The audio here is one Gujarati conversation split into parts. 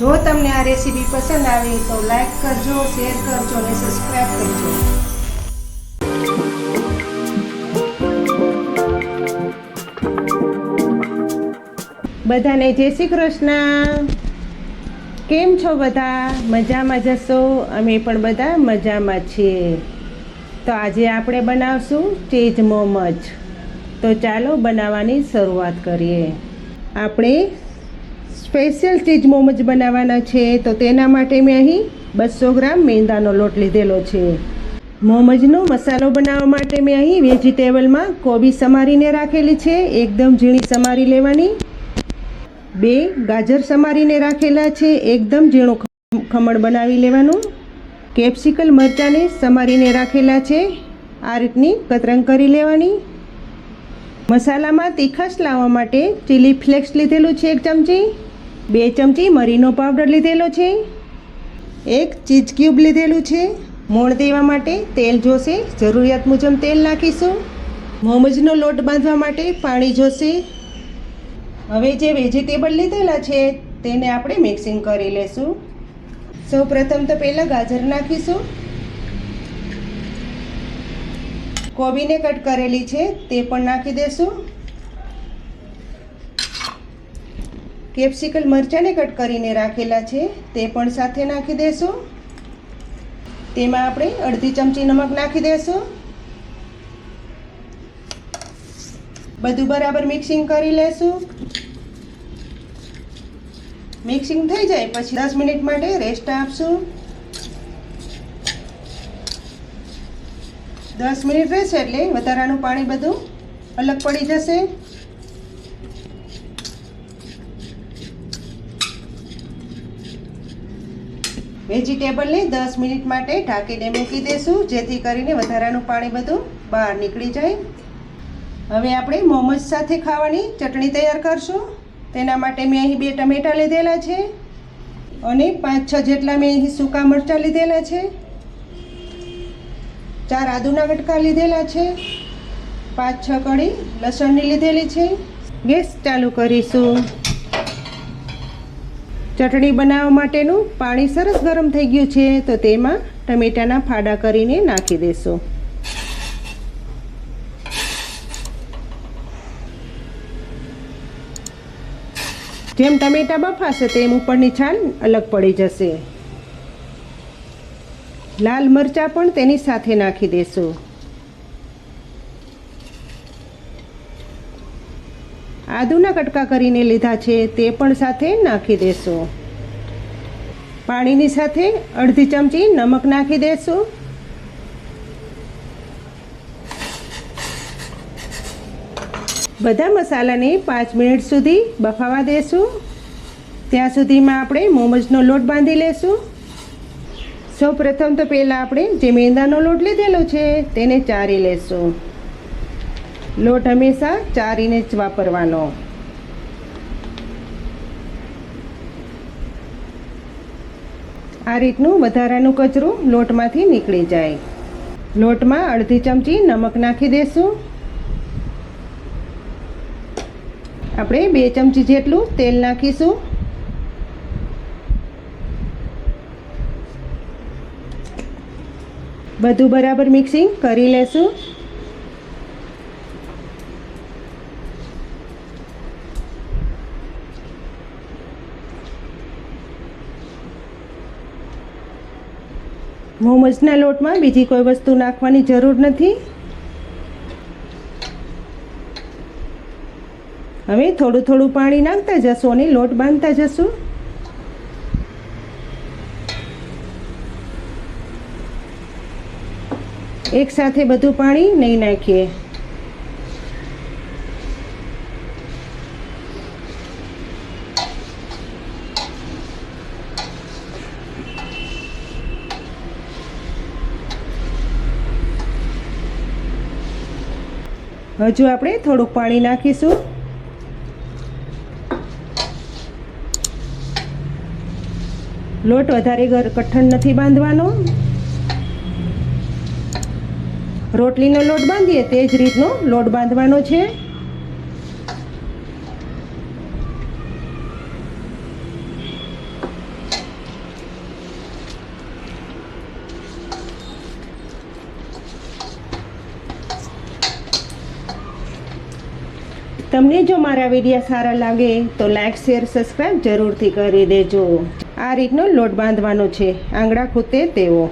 જો તમને આ રેસીપી પસંદ આવી તો લાઈક કરજો, શેર કરજો અને સબસ્ક્રાઈબ કરજો. બધાને જય શ્રી કૃષ્ણ. કેમ છો બધા? મજામાં જશો? અમે પણ બધા મજામાં છીએ. તો આજે આપણે બનાવશું ચીઝ મોમજ. તો ચાલો બનાવવાની શરૂઆત કરીએ. આપણે સ્પેશિયલ ચીજ મોમજ બનાવવાના છે, તો તેના માટે મેં અહીં બસો ગ્રામ મેંદાનો લોટ લીધેલો છે. મોમજનો મસાલો બનાવવા માટે મેં અહીં વેજીટેબલમાં કોબી સમારીને રાખેલી છે, એકદમ ઝીણી સમારી લેવાની. બે ગાજર સમારીને રાખેલા છે, એકદમ ઝીણું ખમણ બનાવી લેવાનું. કેપ્સિકલ મરચાંને સમારીને રાખેલા છે, આ રીતની કતરંગ કરી લેવાની. મસાલામાં તીખાશ લાવવા માટે ચીલી ફ્લેક્સ લીધેલું છે, એક ચમચી. બે ચમચી મરીનો પાવડર લીધેલો છે. એક ચીઝ ક્યુબ લીધેલું છે. મોણ દેવા માટે તેલ જોશે. જરૂરિયાત મુજબ તેલ નાખીશું. મોમજનો લોટ બાંધવા માટે પાણી જોશે. હવે જે વેજીટેબલ લીધેલા છે, તેને આપણે મિક્સિંગ કરી લેશું. સૌ પ્રથમ તો પહેલાં ગાજર નાખીશું. કોબીને કટ કરેલી છે, તે પણ નાખી દેશું. કેપ્સિકલ મરચાંને કટ કરીને રાખેલા છે, તે પણ સાથે નાખી દેશું. તેમાં આપણે અડધી ચમચી નમક નાખી દેશું. બધું બરાબર મિક્સિંગ કરી લેશું. મિક્સિંગ થઈ જાય પછી દસ મિનિટ માટે રેસ્ટ આપશું. દસ મિનિટ રહેશે એટલે વધારાનું પાણી બધું અલગ પડી જશે. વેજીટેબલને દસ મિનિટ માટે ઢાંકીને મૂકી દઈશું જેથી કરીને વધારાનું પાણી બધું બહાર નીકળી જાય. હવે આપણે મોમોઝ સાથે ખાવાની ચટણી તૈયાર કરશું. તેના માટે મેં અહીં બે ટમેટાં લીધેલા છે અને પાંચ, છ જેટલા મેં અહીં સૂકા મરચાં લીધેલા છે. ચાર આદુના કટકા લીધેલા છે. પાંચ, છ કળી લસણની લીધેલી છે. ગેસ ચાલુ કરીશું. ચટણી બનાવવા માટેનું પાણી સરસ ગરમ થઈ ગયું છે, તો તેમાં ટમેટાના ફાડા કરીને નાખી દેશું. જેમ ટમેટા બફાશે તેમ ઉપરની છાલ અલગ પડી જશે. લાલ મરચાં પણ તેની સાથે નાખી દેશું. આદુના કટકા કરીને લીધા છે, તે પણ સાથે નાખી દેશું. પાણીની સાથે અડધી ચમચી નમક નાખી દેશું. બધા મસાલાને પાંચ મિનિટ સુધી બફાવા દેશું. ત્યાં સુધીમાં આપણે મોમજનો લોટ બાંધી લેશું. સૌ પ્રથમ તો પહેલાં આપણે જે મેંદાનો લોટ લીધેલો છે, તેને ચારી લેશું. લોટ હંમેશા ચારીને જ વાપરવાનો. આ રીતનું વધારાનું કચરું લોટમાંથી નીકળી જાય. લોટમાં અડધી ચમચી નમક નાખી દેશું. આપણે બે ચમચી જેટલું તેલ નાખીશું. બધું બરાબર મિક્સિંગ કરી લેશું. મોમોઝના લોટમાં બીજી કોઈ વસ્તુ નાખવાની જરૂર નથી. હવે થોડું થોડું પાણી નાખતા જશું અને લોટ બાંધતા જશું. એક સાથે બધું પાણી નહીં નાખીએ. હજુ આપણે થોડુંક પાણી નાખીશું. લોટ વધારે કઠણ નથી બાંધવાનો. રોટલીનો લોટ બાંધીએ તે જ રીતનો લોટ બાંધવાનો છે. તમને જો મારા વીડિયો સારા લાગે તો લાઇક શેર સબસ્ક્રાઈબ જરૂરથી કરી દેજો. આ રીતનો લોટ બાંધવાનો છે, આંગળા ખૂતે તેવો.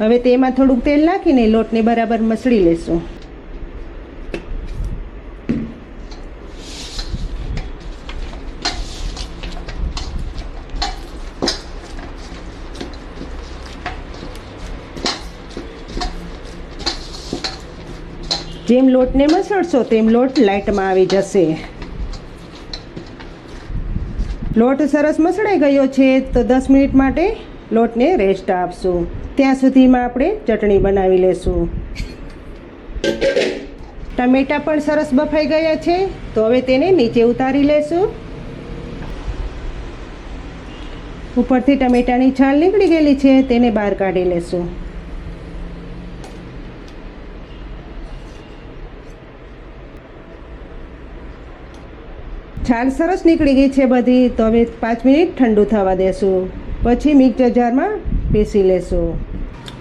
હવે તેમાં થોડુંક તેલ નાખીને લોટને બરાબર મસળી લેશું. જેમ લોટને મસળશો તેમ લોટ લાઇટમાં આવી જશે. લોટ સરસ મસળાઈ ગયો છે તો દસ મિનિટ માટે લોટને રેસ્ટ આપશું. ત્યાં સુધીમાં આપણે ચટણી બનાવી લેશું. ટમેટાં પણ સરસ બફાઈ ગયા છે તો હવે તેને નીચે ઉતારી લેશું. ઉપરથી ટમેટાની છાલ નીકળી ગયેલી છે તેને બહાર કાઢી લેશું. છાલ સરસ નીકળી ગઈ છે બધી. તો હવે પાંચ મિનિટ ઠંડુ થવા દેશું. પછી મિક્સર જારમાં પીસી લેશું.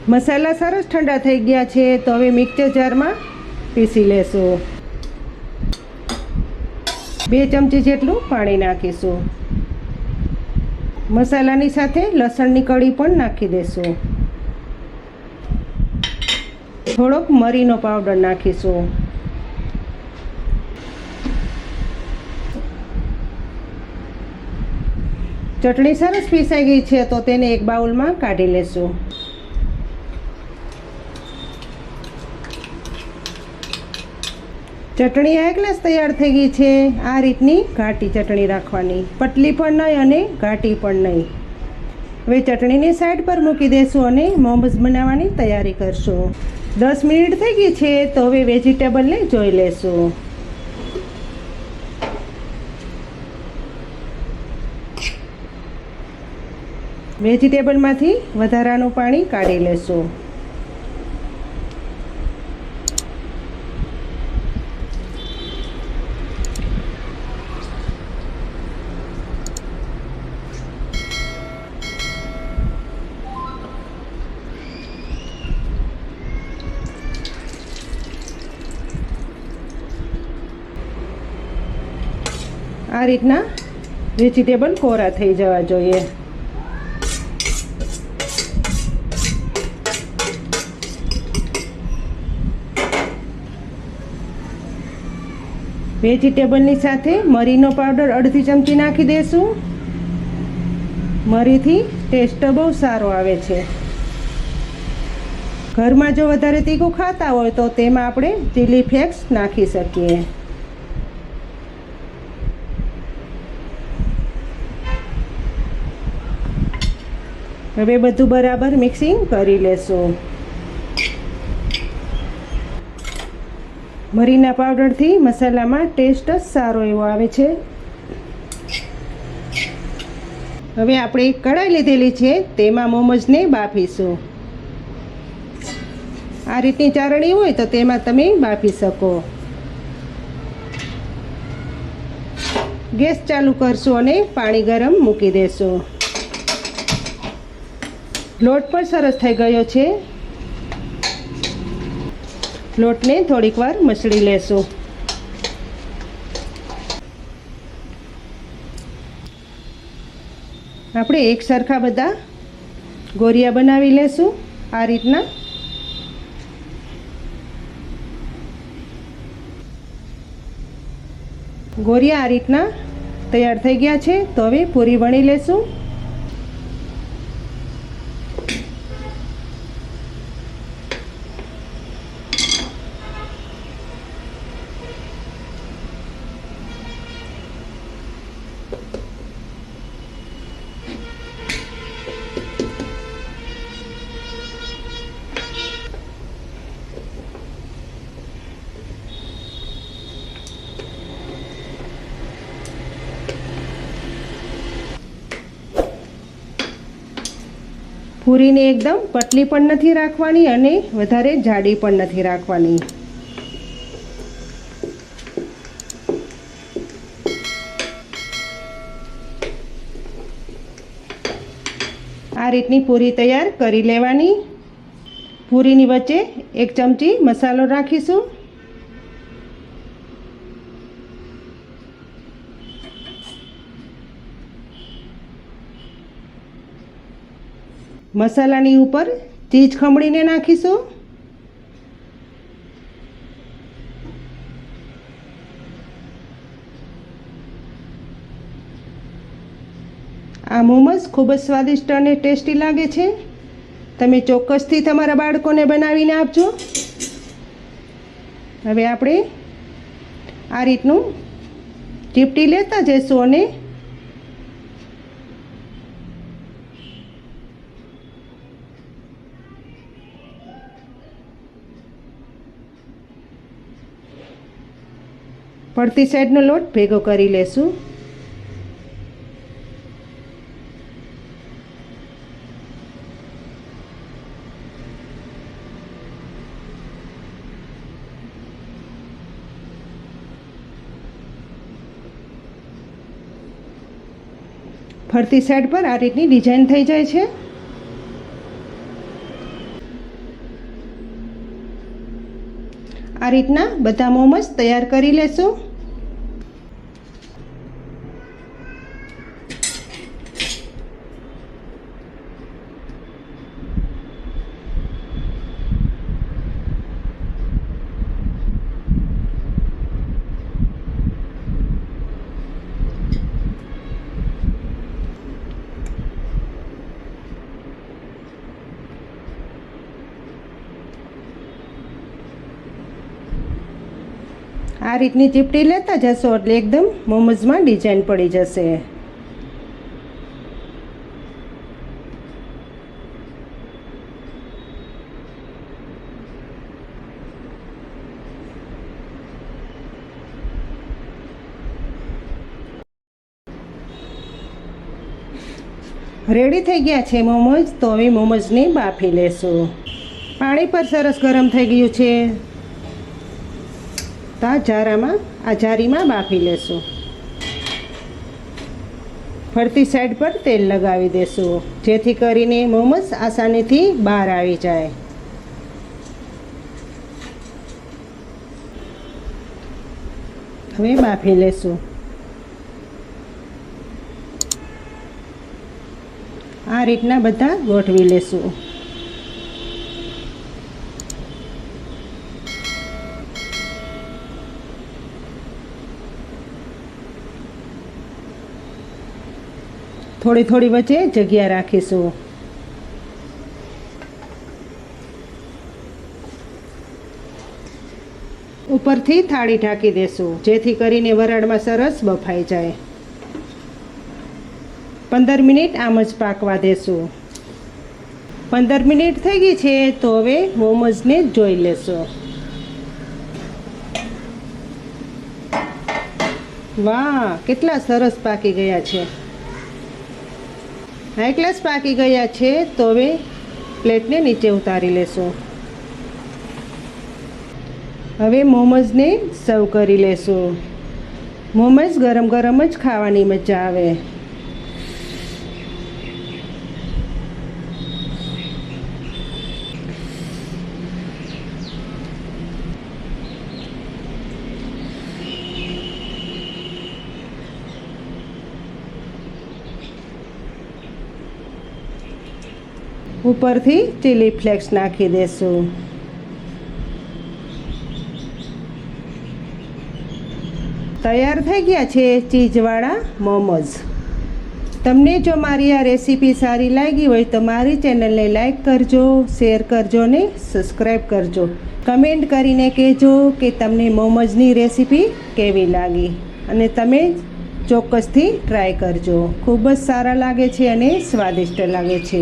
મસાલા સરસ ઠંડા થઈ ગયા છે, તો હવે મિક્સર જારમાં પીસી લેશું. બે ચમચી જેટલું પાણી નાખીશું. મસાલાની સાથે લસણની કળી પણ નાખી દેશું. થોડોક મરીનો પાવડર નાખીશું. ચટણી સરસ પીસાઈ ગઈ છે, તો તેને એક બાઉલમાં કાઢી લેશું. ચટણી આ ગ્લાસ તૈયાર થઈ ગઈ છે. આ રીતની ઘાટી ચટણી રાખવાની. પતલી પણ નહીં અને ઘાટી પણ નહીં. હવે ચટણીને સાઈડ પર મૂકી દેશું અને મોમોઝ બનાવવાની તૈયારી કરશું. દસ મિનિટ થઈ ગઈ છે, તો હવે વેજીટેબલને જોઈ લેશું. વેજીટેબલમાંથી વધારાનું પાણી કાઢી લેશું. આ રીતના વેજીટેબલ કોરા થઈ જવા જોઈએ. વેજીટેબલની સાથે મરીનો પાવડર અડધી ચમચી નાખી દઈશું મરીથી ટેસ્ટ બહુ સારો આવે છે. ઘરમાં જો વધારે તીખું ખાતા હોય તો તેમાં આપણે ચીલી ફ્લેક્સ નાખી શકીએ. હવે બધું બરાબર મિક્સિંગ કરી લેશું. મરીના પાવડરથી મસાલામાં ટેસ્ટ સારો એવો આવે છે. હવે આપણે એક કઢાઈ લીધેલી છે, તેમાં મોમોઝને બાફીશું. આ રીતની ચારણી હોય તો તેમાં તમે બાફી શકો. ગેસ ચાલુ કરશું અને પાણી ગરમ મૂકી દેશું. લોટ પણ સરસ થઈ ગયો છે. લોટને થોડીક વાર મસળી લેશું. આપણે એક સરખા બધા ગોરિયા બનાવી લેશું આ રીતના. ગોરિયા આ રીતના તૈયાર થઈ ગયા છે, તો હવે પૂરી વણી લેશું. પૂરીને એકદમ પતલી પણ નથી રાખવાની અને વધારે જાડી પણ નથી રાખવાની. આ રીતની પૂરી તૈયાર કરી લેવાની. પૂરીની વચ્ચે એક ચમચી મસાલો રાખીશું. મસાલાની ઉપર ચીજ ખમણીને નાખીશું. આ મોમસ ખૂબ જ સ્વાદિષ્ટ અને ટેસ્ટી લાગે છે. તમે ચોક્કસથી તમારા બાળકોને બનાવીને આપજો. હવે આપણે આ રીતનું ચીપટી લેતા જઈશું અને પડતી સાઈડનો લોટ ભેગો કરી લેશું. ફરતી સાઈડ પર આ રીતની ડિઝાઇન થઈ જાય છે. આ રીતના બધા મોમસ તૈયાર કરી લેશું. આ રીતની ચીપટી લેતા જશો એટલે એકદમ મોમોઝમાં ડિઝાઇન પડી જશે. રેડી થઈ ગયા છે મોમોઝ? તો હવે મોમોઝને બાફી લેશું. પાણી પર સરસ ગરમ થઈ ગયું છે. તો આ જારામાં, આ જારીમાં બાફી લેશું. ફરતી સાઈડ પર તેલ લગાવી દેશું. જેથી કરીને મોમસ આસાનીથી બહાર આવી જાય. હવે બાફી લેશું. આ રીતના બધા ગોઠવી લેશું. થોડી થોડી વચ્ચે જગ્યા રાખીશું. ઉપરથી થાળી ઢાંકી દેશું, જેથી કરીને વરાળમાં સરસ બફાઈ જાય. પંદર મિનિટ આમ જ પાકવા દેશું. પંદર મિનિટ થઈ ગઈ છે, તો હવે મોમોઝને જોઈ લેશો. વાહ, કેટલા સરસ પાકી ગયા છે. હાઈ ક્લાસ પાકી ગયા છે, તો હવે પ્લેટને નીચે ઉતારી લેશું. હવે મોમોઝને સર્વ કરી લેશું. મોમોઝ ગરમ ગરમ જ ખાવાની મજા આવે. ઉપરથી ચીલી ફ્લેક્સ નાખી દેશું. તૈયાર થઈ ગયા છે ચીઝવાળા મોમોઝ. તમને જો મારી આ રેસીપી સારી લાગી હોય તો મારી ચેનલને લાઈક કરજો, શેર કરજો ને સબસ્ક્રાઈબ કરજો. કમેન્ટ કરીને કહેજો કે તમને મોમોઝની રેસીપી કેવી લાગી અને તમે ચોક્કસથી ટ્રાય કરજો. ખૂબ જ સારા લાગે છે અને સ્વાદિષ્ટ લાગે છે.